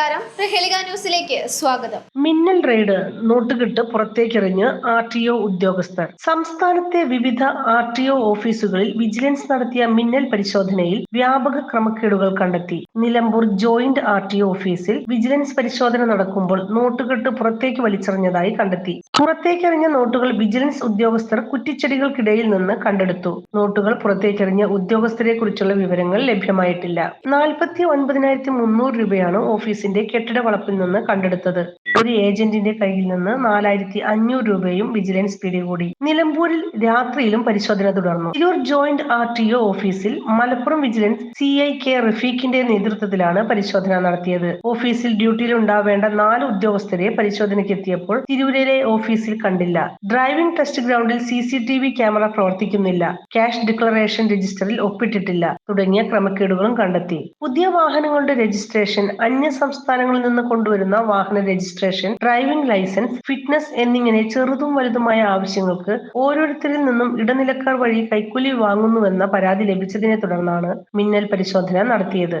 നമസ്കാരം. ന്യൂസിലേക്ക് സ്വാഗതം. മിന്നൽ റെയ്ഡ് നോട്ടുകെട്ട് പുറത്തേക്കെറിഞ്ഞ് ആർ ടി ഒ ഉദ്യോഗസ്ഥർ. സംസ്ഥാനത്തെ വിവിധ ആർ ടി ഒ ഓഫീസുകളിൽ വിജിലൻസ് നടത്തിയ മിന്നൽ പരിശോധനയിൽ വ്യാപക ക്രമക്കേടുകൾ കണ്ടെത്തി. Nilambur joint R T O ഓഫീസിൽ വിജിലൻസ് പരിശോധന നടക്കുമ്പോൾ നോട്ടുകെട്ട് പുറത്തേക്ക് വലിച്ചെറിഞ്ഞതായി കണ്ടെത്തി. പുറത്തേക്കെറിഞ്ഞ നോട്ടുകൾ വിജിലൻസ് ഉദ്യോഗസ്ഥർ കുറ്റിച്ചെടികൾക്കിടയിൽ നിന്ന് കണ്ടെടുത്തു. നോട്ടുകൾ പുറത്തേക്കെറിഞ്ഞ ഉദ്യോഗസ്ഥരെ കുറിച്ചുള്ള വിവരങ്ങൾ ലഭ്യമായിട്ടില്ല. നാൽപ്പത്തി ഒൻപതിനായിരത്തി മുന്നൂറ് രൂപയാണ് ഓഫീസിന്റെ കെട്ടിട വളപ്പിൽ നിന്ന് കണ്ടെടുത്തത്. ഒരു ഏജന്റിന്റെ കയ്യിൽ നിന്ന് നാലായിരത്തി അഞ്ഞൂറ് രൂപയും വിജിലൻസ് പിടികൂടി. നിലമ്പൂരിൽ രാത്രിയിലും പരിശോധന തുടർന്നു. Tirur joint R T O ഓഫീസിൽ Malappuram vigilance C I K റഫീഖിന്റെ നേതൃത്വത്തിലാണ് പരിശോധന നടത്തിയത്. ഓഫീസിൽ ഡ്യൂട്ടിയിൽ ഉണ്ടാവേണ്ട നാല് ഉദ്യോഗസ്ഥരെ പരിശോധനയ്ക്ക് എത്തിയപ്പോൾ തിരൂരിലെ ഓഫീസിൽ കണ്ടില്ല. ഡ്രൈവിംഗ് ടെസ്റ്റ് ഗ്രൗണ്ടിൽ C C T V camera പ്രവർത്തിക്കുന്നില്ല. ക്യാഷ് ഡിക്ലറേഷൻ രജിസ്റ്ററിൽ ഒപ്പിട്ടിട്ടില്ല. തുടങ്ങിയ ക്രമക്കേടുകളും കണ്ടെത്തി. പുതിയ വാഹനങ്ങളുടെ രജിസ്ട്രേഷൻ അന്യ സംസ്ഥാനങ്ങളിൽ നിന്ന് കൊണ്ടുവരുന്ന വാഹന രജിസ്ട്രേഷൻ ഡ്രൈവിംഗ് ലൈസൻസ് ഫിറ്റ്നസ് എന്നിങ്ങനെ ചെറുതും വലുതുമായ ആവശ്യങ്ങൾക്ക് ഓരോരുത്തരിൽ നിന്നും ഇടനിലക്കാർ വഴി കൈക്കൂലി വാങ്ങുന്നുവെന്ന പരാതി ലഭിച്ചതിനെ തുടർന്നാണ് മിന്നൽ പരിശോധന നടത്തിയത്.